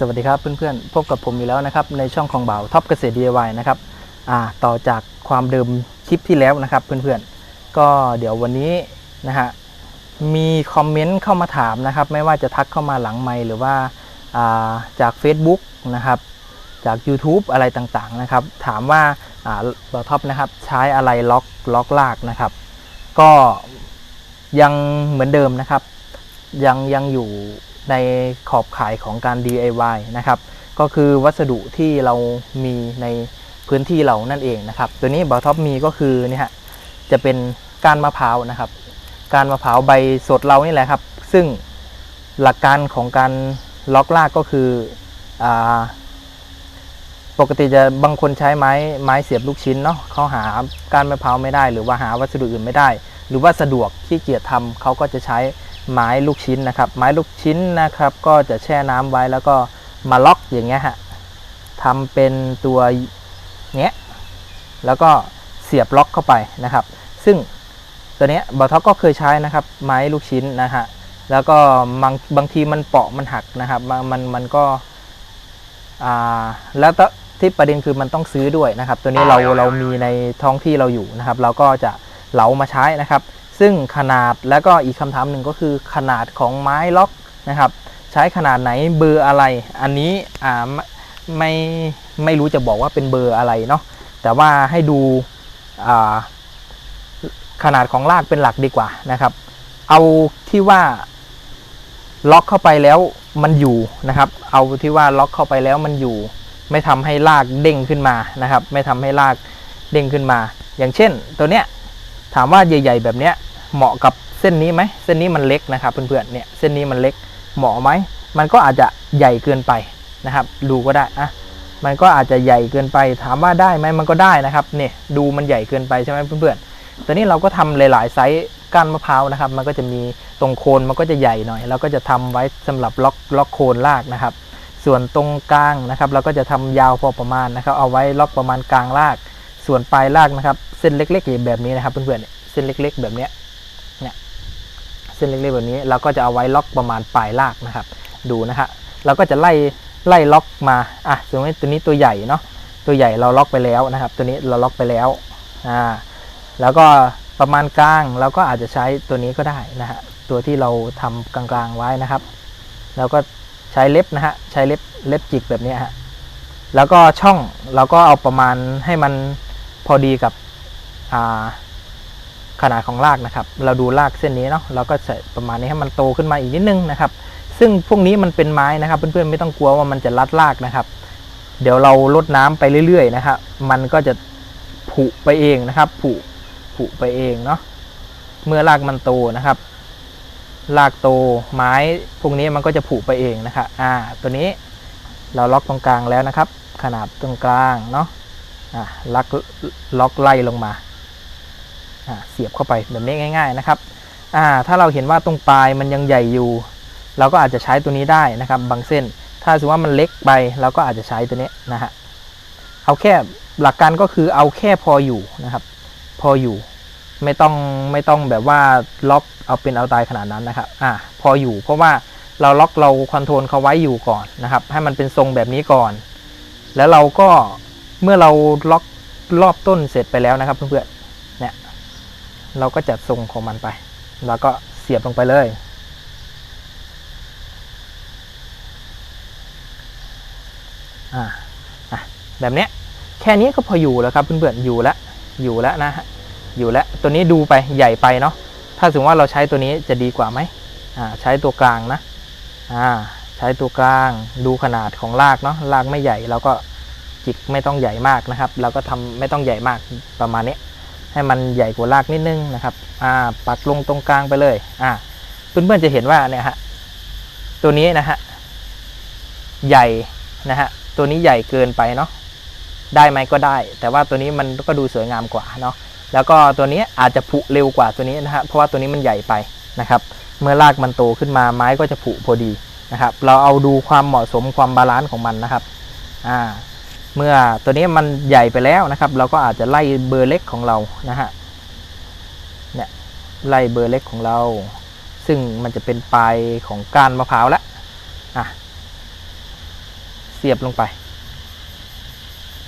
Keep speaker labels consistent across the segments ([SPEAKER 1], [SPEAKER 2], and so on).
[SPEAKER 1] สวัสดีครับเพื่อนๆพบกับผมอีกแล้วนะครับในช่องของบ่าวท็อปเกษตร DIY นะครับอ่าต่อจากความเดิมคลิปที่แล้วนะครับเพื่อนๆ ก็เดี๋ยววันนี้นะฮะมีคอมเมนต์เข้ามาถามนะครับ ไม่ว่าจะทักเข้ามาหลังไมหรือว่าอ่าจาก Facebook นะครับจาก YouTube อะไรต่างๆนะครับ ถามว่าอ่าบ่าวท็อปนะครับใช้อะไรล็อกล็อกลากนะครับ ก็ยังเหมือนเดิมนะครับยังยังอยู่ ในขอบข่ายของการ DIY นะครับก็คือวัสดุที่เรามีในพื้นที่เรานั่นเองนะครับตัวนี้บอท็อปมีก็คือเนี่ยฮะจะเป็นก้านมะพร้าวนะครับก้านมะพร้าวใบสดเรานี่แหละครับ ซึ่งหลักการของการล็อกลากก็คืออปกติจะบางคนใช้ไม้ไม้เสียบลูกชิ้นเนาะเขาหาก้านมะพร้าวไม่ได้ หรือว่าหาวัสดุอื่นไม่ได้ หรือว่าสะดวกขี้เกียจทำเขาก็จะใช้ ไม้ลูกชิ้นนะครับ ไม้ลูกชิ้นนะครับ ก็จะแช่น้ำไว้แล้วก็มาล็อกอย่างเงี้ยฮะทำเป็นตัวเนี้ยแล้วก็เสียบล็อกเข้าไปนะครับ ซึ่งตัวเนี้ยบอท็อปก็เคยใช้นะครับ ไม้ลูกชิ้นนะฮะแล้วก็บางบางทีมันเปาะมันหักนะครับมันมันมันก็อ่าแล้วที่ประเด็นคือมันต้องซื้อด้วยนะครับ ตัวนี้เราเรามีในท้องที่เราอยู่นะครับ เราก็จะเหลามาใช้นะครับ ซึ่งขนาดแล้วก็อีกคำถามหนึ่งก็คือขนาดของไม้ล็อกนะครับ ใช้ขนาดไหนเบอร์อะไร อันนี้อ่าไม่ไม่รู้จะบอกว่าเป็นเบอร์อะไรเนาะแต่ว่าให้ดูอ่าขนาดของลากเป็นหลักดีกว่านะครับ เอาที่ว่าล็อกเข้าไปแล้วมันอยู่นะครับ เอาที่ว่าล็อกเข้าไปแล้วมันอยู่ ไม่ทำให้ลากเด้งขึ้นมานะครับ ไม่ทำให้ลากเด้งขึ้นมา อย่างเช่นตัวเนี้ยถามว่าใหญ่ ๆ แบบเนี้ย เหมาะกับเส้นนี้ไหมเส้นนี้มันเล็กนะครับ เพื่อนๆเนี่ยเส้นนี้มันเล็กเหมาะไหมมันก็อาจจะใหญ่เกินไปนะครับ ดูก็ได้อะมันก็อาจจะใหญ่เกินไปถามว่าได้ไหมมันก็ได้นะครับเนี่ยดูมันใหญ่เกินไปใช่ไหมเพื่อนๆตัวนี้เราก็ทำหลาย ๆ ไซส์ก้านมะพร้าวนะครับ มันก็จะมีตรงโคนมันก็จะใหญ่หน่อยเราก็จะทำไว้สำหรับล็อกล็อกโคนรากนะครับ ส่วนตรงกลางนะครับเราก็จะทำยาวพอประมาณนะครับ เอาไว้ล็อกประมาณกลางราก ส่วนปลายรากนะครับ เส้นเล็ก ๆ แบบนี้นะครับเพื่อนๆเนี่ยเส้นเล็ก ๆ แบบเนี้ย เส้นเล็กๆแบบนี้ เราก็จะเอาไว้ล็อกประมาณปลายรากนะครับ ดูนะฮะเราก็จะไล่ไล่ล็อกมาอะสมมติตัวนี้ตัวใหญ่เนาะตัวใหญ่เราล็อกไปแล้วนะครับ ตัวนี้เราล็อกไปแล้วอ่าแล้วก็ประมาณกลางเราก็อาจจะใช้ตัวนี้ก็ได้นะฮะตัวที่เราทำกลางๆไว้นะครับ แล้วก็ใช้เล็บนะฮะใช้เล็บเล็บจิกแบบนี้ฮะแล้วก็ช่องเราก็เอาประมาณให้มันพอดีกับอ่า ขนาดของรากนะครับ เราดูรากเส้นนี้เนาะเราก็ใส่ประมาณนี้ให้มันโตขึ้นมาอีกนิดนึงนะครับ ซึ่งพวกนี้มันเป็นไม้นะครับเพื่อนๆไม่ต้องกลัวว่ามันจะรัดรากนะครับ เดี๋ยวเราลดน้ำไปเรื่อยๆนะครับมันก็จะผุไปเองนะครับ ผุผุไปเองเนาะเมื่อรากมันโตนะครับรากโตไม้พวกนี้มันก็จะผุไปเองนะครับอ่า ตัวนี้เราล็อกตรงกลางแล้วนะครับ ขนาดตรงกลางเนาะอ่าล็อกล็อกไล่ลงมา เสียบเข้าไปแบบนี้ง่าย ๆนะครับถ้าเราเห็นว่าตรงปลายมันยังใหญ่อยู่ เราก็อาจจะใช้ตัวนี้ได้นะครับบางเส้น ถ้าสมมติว่ามันเล็กไปเราก็อาจจะใช้ตัวนี้นะฮะเอาแค่หลักการก็คือเอาแค่พออยู่นะครับ พออยู่ไม่ต้องไม่ต้องแบบว่าล็อกเอาเป็นเอาตายขนาดนั้นนะครับอ่าพออยู่เพราะว่าเราล็อกเราคอนโทรลเขาไว้อยู่ก่อนนะครับ ให้มันเป็นทรงแบบนี้ก่อน แล้วเราก็เมื่อเราล็อกรอบต้นเสร็จไปแล้วนะครับเพื่อนๆ เราก็จัดทรงของมันไป แล้วก็เสียบลงไปเลย อ่าแบบเนี้ยแค่นี้ก็พออยู่แล้วครับเพื่อนๆอยู่แล้วอยู่แล้วนะฮะอยู่แล้วตัวนี้ดูไปใหญ่ไปเนาะถ้าสมมติว่าเราใช้ตัวนี้จะดีกว่าไหมอ่าใช้ตัวกลางนะอ่าใช้ตัวกลางดูขนาดของรากเนาะรากไม่ใหญ่เราก็จิกไม่ต้องใหญ่มากนะครับ เราก็ทำไม่ต้องใหญ่มากประมาณนี้ ให้มันใหญ่กว่ารากนิดนึงนะครับอ่าปักลงตรงกลางไปเลยอ่าเพื่อนๆจะเห็นว่าเนี่ยฮะตัวนี้นะฮะใหญ่นะฮะตัวนี้ใหญ่เกินไปเนาะได้ไหมก็ได้ แต่ว่าตัวนี้มันก็ดูสวยงามกว่าเนาะแล้วก็ตัวนี้อาจจะผุเร็วกว่าตัวนี้นะฮะเพราะว่าตัวนี้มันใหญ่ไปนะครับ เมื่อรากมันโตขึ้นมาไม้ก็จะผุพอดีนะครับ เราเอาดูความเหมาะสมความบาลานซ์ของมันนะครับอ่า เมื่อตัวนี้มันใหญ่ไปแล้วนะครับ เราก็อาจจะไล่เบอร์เล็กของเรานะฮะเนี่ยไล่เบอร์เล็กของเรา ซึ่งมันจะเป็นปลายของก้านมะพร้าวแล้วอะเสียบลงไป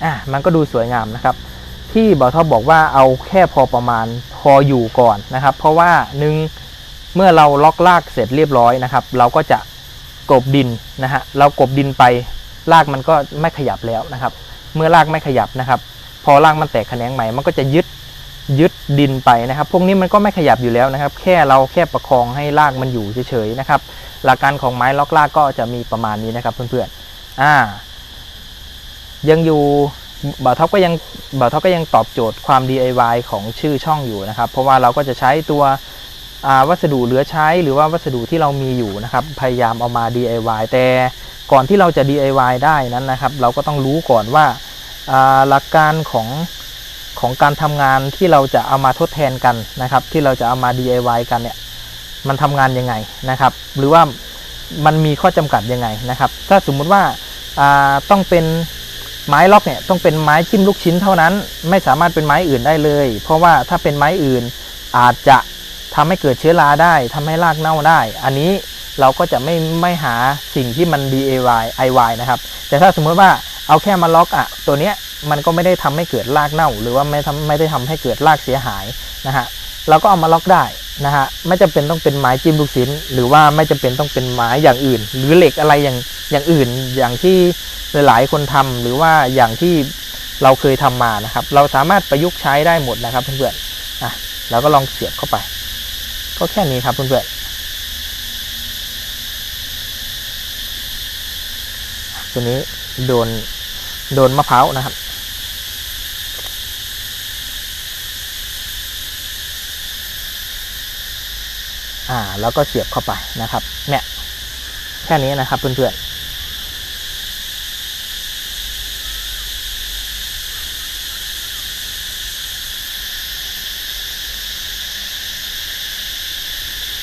[SPEAKER 1] อะมันก็ดูสวยงามนะครับ ที่บอทอบอกว่าเอาแค่พอประมาณพออยู่ก่อนนะครับ เพราะว่าหนึ่งเมื่อเราล็อกลากเสร็จเรียบร้อยนะครับ เราก็จะกบดินนะฮะเรากบดินไป ลากมันก็ไม่ขยับแล้วนะครับ เมื่อลากไม่ขยับนะครับ พอลากมันแตกแขนงใหม่มันก็จะยึดยึดดินไปนะครับ พวกนี้มันก็ไม่ขยับอยู่แล้วนะครับ แค่เราแค่ประคองให้ลากมันอยู่เฉยๆนะครับ หลักการของไม้ล็อกลากก็จะมีประมาณนี้นะครับเพื่อนๆอ่า ยังอยู่บ่าวท็อปก็ยังบ่าวท็อปก็ยังตอบโจทย์ความ DIY ของชื่อช่องอยู่นะครับ เพราะว่าเราก็จะใช้ตัววัสดุเหลือใช้หรือว่าวัสดุที่เรามีอยู่นะครับ พยายามเอามา DIY แต่ ก่อนที่เราจะ DIY ได้นั้นนะครับ เราก็ต้องรู้ก่อนว่าหลักการของของการทำงานที่เราจะเอามาทดแทนกันนะครับ ที่เราจะเอามา DIY กันเนี่ยมันทำงานยังไงนะครับ หรือว่ามันมีข้อจำกัดยังไงนะครับ ถ้าสมมุติว่าาต้องเป็นไม้ล็อกเนี่ยต้องเป็นไม้จิ้มลูกชิ้นเท่านั้น ไม่สามารถเป็นไม้อื่นได้เลย เพราะว่าถ้าเป็นไม้อื่นอาจจะทำให้เกิดเชื้อราได้ทำให้รากเน่าได้ อันนี้ เราก็จะไม่ไม่หาสิ่งที่มัน DIY IY นะครับ แต่ถ้าสมมติว่าเอาแค่มาล็อกอะตัวเนี้ยมันก็ไม่ได้ทำให้เกิดรากเน่า หรือว่าไม่ทำไม่ได้ทำให้เกิดรากเสียหายนะฮะเราก็เอามาล็อกได้นะฮะไม่จำเป็นต้องเป็นไม้จิ้มลูกชิ้นหรือว่าไม่จำเป็นต้องเป็นไม้อย่างอื่น หรือเหล็กอะไรอย่างอย่างอื่น อย่างที่หลายๆคนทำหรือว่าอย่างที่เราเคยทำมานะครับ เราสามารถประยุกต์ใช้ได้หมดนะครับเพื่อนๆอะเราก็ลองเสียบเข้าไป ก็แค่นี้ครับเพื่อนๆ ตัวนี้โดนโดนมะพร้าวนะครับ อ่าแล้วก็เสียบเข้าไปนะครับเนี่ยแค่นี้นะครับเพื่อนๆ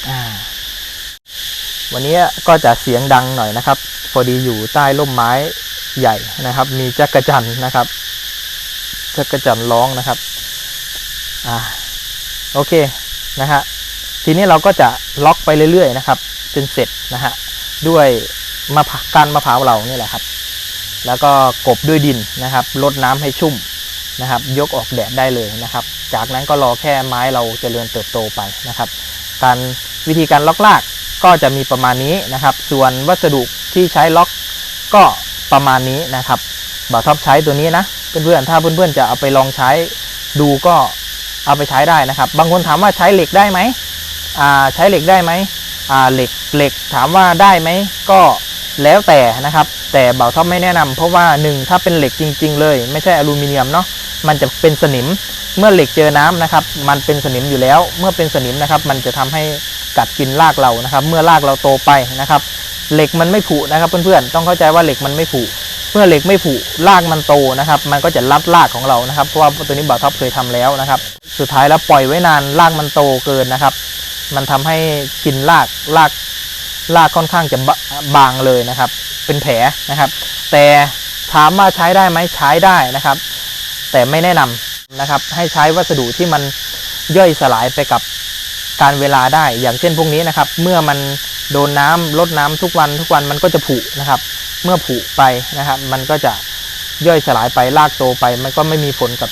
[SPEAKER 1] อ่าวันนี้ก็จะเสียงดังหน่อยนะครับ พอดีอยู่ใต้ร่มไม้ใหญ่นะครับ มีจักระจันนะครับจักระจันร้องนะครับอ่าโอเคนะฮะทีนี้เราก็จะล็อกไปเรื่อยๆนะครับจนเสร็จนะฮะด้วยมะพร้าวการมะพร้าวเรานี่แหละครับ แล้วก็กบด้วยดินนะครับลดน้ำให้ชุ่มนะครับ ยกออกแดดได้เลยนะครับ จากนั้นก็รอแค่ไม้เราจเจริญเติบโตไปนะครับ การวิธีการล็อกลากก็จะมีประมาณนี้นะครับ ส่วนวัสดุ ที่ใช้ล็อกก็ประมาณนี้นะครับบ่าวท็อปใช้ตัวนี้นะเพื่อนๆถ้าเพื่อนๆจะเอาไปลองใช้ดูก็เอาไปใช้ได้นะครับ บางคนถามว่าใช้เหล็กได้ไหมใช้เหล็กได้ไหมเหล็กเหล็กถามว่าได้ไหมก็แล้วแต่นะครับ แต่บ่าท็อปไม่แนะนำเพราะว่าหนึ่งถ้าเป็นเหล็กจริง ๆ เลย ไม่ใช่อลูมิเนียมเนาะมันจะเป็นสนิมเมื่อเหล็กเจอน้ำนะครับ มันเป็นสนิมอยู่แล้ว เมื่อเป็นสนิมนะครับ มันจะทำให้กัดกินรากเรานะครับ เมื่อรากเราโตไปนะครับ เหล็กมันไม่ผุนะครับ เพื่อนๆต้องเข้าใจว่าเหล็กมันไม่ผุเมื่อเหล็กไม่ผุรากมันโตนะครับ มันก็จะรัดรากของเรานะครับเพราะว่าตัวนี้บ่าวท็อปเคยทำแล้วนะครับ สุดท้ายแล้วปล่อยไว้นานรากมันโตเกินนะครับ มันทำให้กินรากรากรากค่อนข้างจะบางเลยนะครับ เป็นแผลนะครับ แต่ถามว่าใช้ได้ไหมใช้ได้นะครับ แต่ไม่แนะนำนะครับ ให้ใช้วัสดุที่มันย่อยสลายไปกับการเวลาได้ อย่างเช่นพวกนี้นะครับ เมื่อมัน โดนน้ำลดน้ำทุกวันทุกวันมันก็จะผุนะครับ เมื่อผุไปนะครับ มันก็จะย่อยสลายไปรากโตไป มันก็ไม่มีผลกับ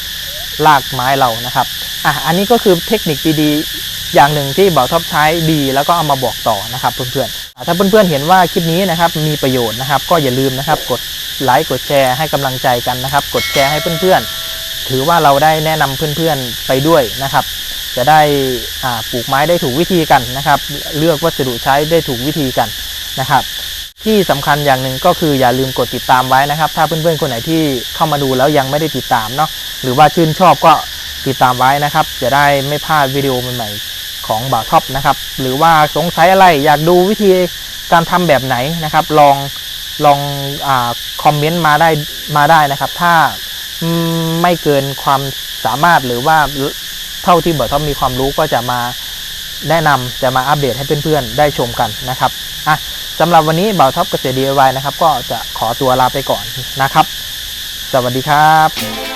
[SPEAKER 1] รากไม้เรานะครับอะอันนี้ก็คือเทคนิคดีๆ อย่างหนึ่งที่บ่าวท็อปใช้ดีแล้วก็เอามาบอกต่อนะครับเพื่อนๆถ้าเพื่อนๆเห็นว่าคลิปนี้นะครับมีประโยชน์นะครับ ก็อย่าลืมนะครับกดไลค์กดแชร์ให้กำลังใจกันนะครับ กดแชร์ให้เพื่อนๆ ถือว่าเราได้แนะนำเพื่อนๆไปด้วยนะครับ จะได้ปลูกไม้ได้ถูกวิธีกันนะครับ เลือกวัสดุใช้ได้ถูกวิธีกันนะครับ ที่สำคัญอย่างหนึ่งก็คืออย่าลืมกดติดตามไว้นะครับ ถ้าเพื่อนๆคนไหนที่เข้ามาดูแล้วยังไม่ได้ติดตามเนาะหรือว่าชื่นชอบก็ติดตามไว้นะครับ จะได้ไม่พลาดวิดีโอใหม่ๆของบ่าวท็อปนะครับ หรือว่าสงสัยอะไรอยากดูวิธีการทำแบบไหนนะครับ ลองลองอคอมเมนต์มาได้มาได้นะครับ ถ้าไม่เกินความสามารถหรือว่า เท่าที่เบิร์ดท็อปมีความรู้ก็จะมาแนะนำจะมาอัปเดตให้เพื่อนๆได้ชมกันนะครับอะสำหรับวันนี้เบาท็อปเกษตร DIY นะครับ ก็จะขอตัวลาไปก่อนนะครับ สวัสดีครับ